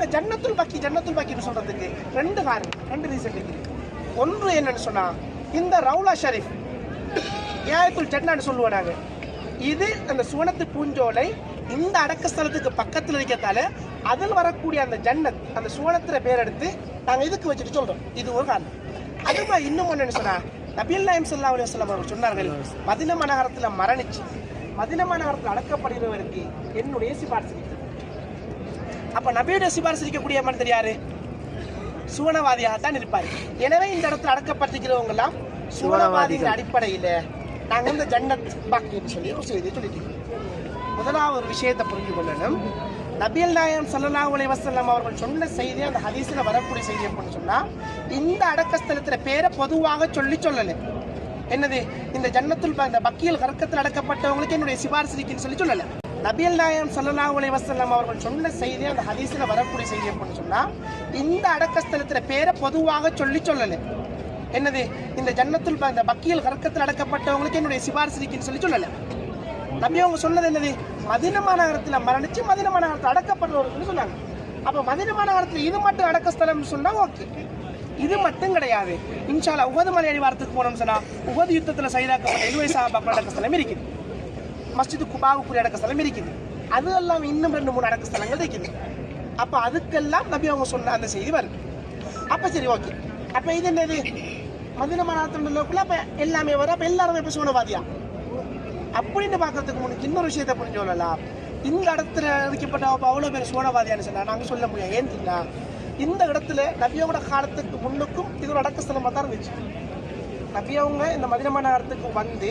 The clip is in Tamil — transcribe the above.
அந்த ஜன்னத்துள் பாக்கி ஜன்னத்துள் பாக்கின்னு சொல்றதுக்கு ரெண்டு காரணம் ரெண்டு ரீசன் இருக்குது. ஒன்று என்னன்னு சொன்னா இந்த ரவுலா ஷரீஃப் ஏயத்துல் ஜன்னான்னு சொல்லுவோம் நாங்கள் இது அந்த சுவனத்து பூஞ்சோலை இந்த அடக்கஸ்தலத்துக்கு பக்கத்தில் பக்கத்துல இருக்கத்தால அதில் வரக்கூடிய அந்த ஜன்னத் அந்த சுவனத்துல பேர் எடுத்து நாங்கள் இதுக்கு வச்சுட்டு சொல்றோம். இது ஒரு காரணம். அது மாதிரி இன்னும் ஒன்று சொன்னா நபில் நாயம் சல்லா அலி வஸ்லாம் அவர்கள் சொன்னார்கள் மதின மனகரத்துல மரணிச்சு மதின மனகரத்தில் அடக்கப்படுகிறவருக்கு என்னுடைய சிபார்சு அப்ப நபியுடைய சிபாரிசு இருக்கக்கூடிய மனிதர் யாரு? சுவனவாதியாக தான் இருப்பார். எனவே இந்த இடத்துல அடக்கப்பட்டிருக்கிறவங்க எல்லாம் சுவனவாதிகள். அடிப்படையில நாங்க இந்த ஜன்னத் பாக்கின்னு சொல்லி ஒரு செய்தியை சொல்லிட்டு முதலாவது ஒரு விஷயத்தை புரிஞ்சு கொள்ளணும். நபியல் நாயம் ஸல்லல்லாஹு அலைஹி வஸல்லம் அவர்கள் சொன்ன செய்தி அந்த ஹதீஸ்ல வரக்கூடிய செய்தி அப்படின்னு சொன்னா இந்த அடக்கஸ்தலத்துல பேரை பொதுவாக சொல்லி சொல்லல. என்னது? இந்த ஜன்னத்துல் இந்த பக்கியல் கற்கத்தில் அடக்கப்பட்டவங்களுக்கு என்னுடைய சிபாரிசு இருக்குன்னு சொல்லி சொல்லல. நபியல் நாயம் சொல்லலாம் உலக வசல்லாம் அவர்கள் சொன்ன செய்தி அந்த ஹதீஸில் வரக்கூடிய செய்தி அப்படின்னு சொன்னால் இந்த அடக்கஸ்தலத்தில் பேரை பொதுவாக சொல்லி சொல்லலை. என்னது? இந்த ஜன்னத்துல் இந்த பக்கியல் கற்கத்தில் அடக்கப்பட்டவங்களுக்கு என்னுடைய சிபாரிசு இருக்குன்னு சொல்லி சொல்லலை. நபி அவங்க சொன்னது என்னது? மதின மாநகரத்தில் மரணிச்சு மதின மாநகரத்தில் அடக்கப்படுறவர்கள் சொன்னாங்க. அப்போ மதின மாநகரத்தில் இது மட்டும் அடக்கஸ்தலம்னு சொன்னால் ஓகே. இது மட்டும் கிடையாது. இன்ஷால்லா உகது மலை அடிவாரத்துக்கு போனோம்னு சொன்னால் உகது யுத்தத்தில் சைதாக்கப்பட்ட எழுவை சாபாக்கள் அடக்கஸ்தலம் இருக்குது மஸ்ஜிது குபாவுக்குரிய அடக்க ஸ்தலம் இருக்குது. அது எல்லாம் இன்னும் ரெண்டு மூணு அடக்க ஸ்தலங்கள் இருக்குது. அப்போ அதுக்கெல்லாம் நபி அவங்க சொன்ன அந்த செய்தி வருது. அப்போ சரி ஓகே. அப்போ இது என்னது? மதின மாநகரத்துல அப்போ எல்லாமே வரும். அப்போ எல்லாருமே இப்போ சூனவாதியா? அப்படின்னு பார்க்கறதுக்கு முன்னாடி இன்னொரு விஷயத்தை புரிஞ்சு சொல்லலாம் இந்த இடத்துல இருக்கப்பட்ட அப்ப அவ்வளோ பேர் சோழவாதியான்னு சொன்னால் நாங்கள் சொல்ல முடியாது. ஏன் தெரியுமா? இந்த இடத்துல நபியோட காலத்துக்கு முன்னுக்கும் இது ஒரு அடக்க ஸ்தலமாக தான் இருந்துச்சு. நபி அவங்க இந்த மதுரமான மாநகரத்துக்கு வந்து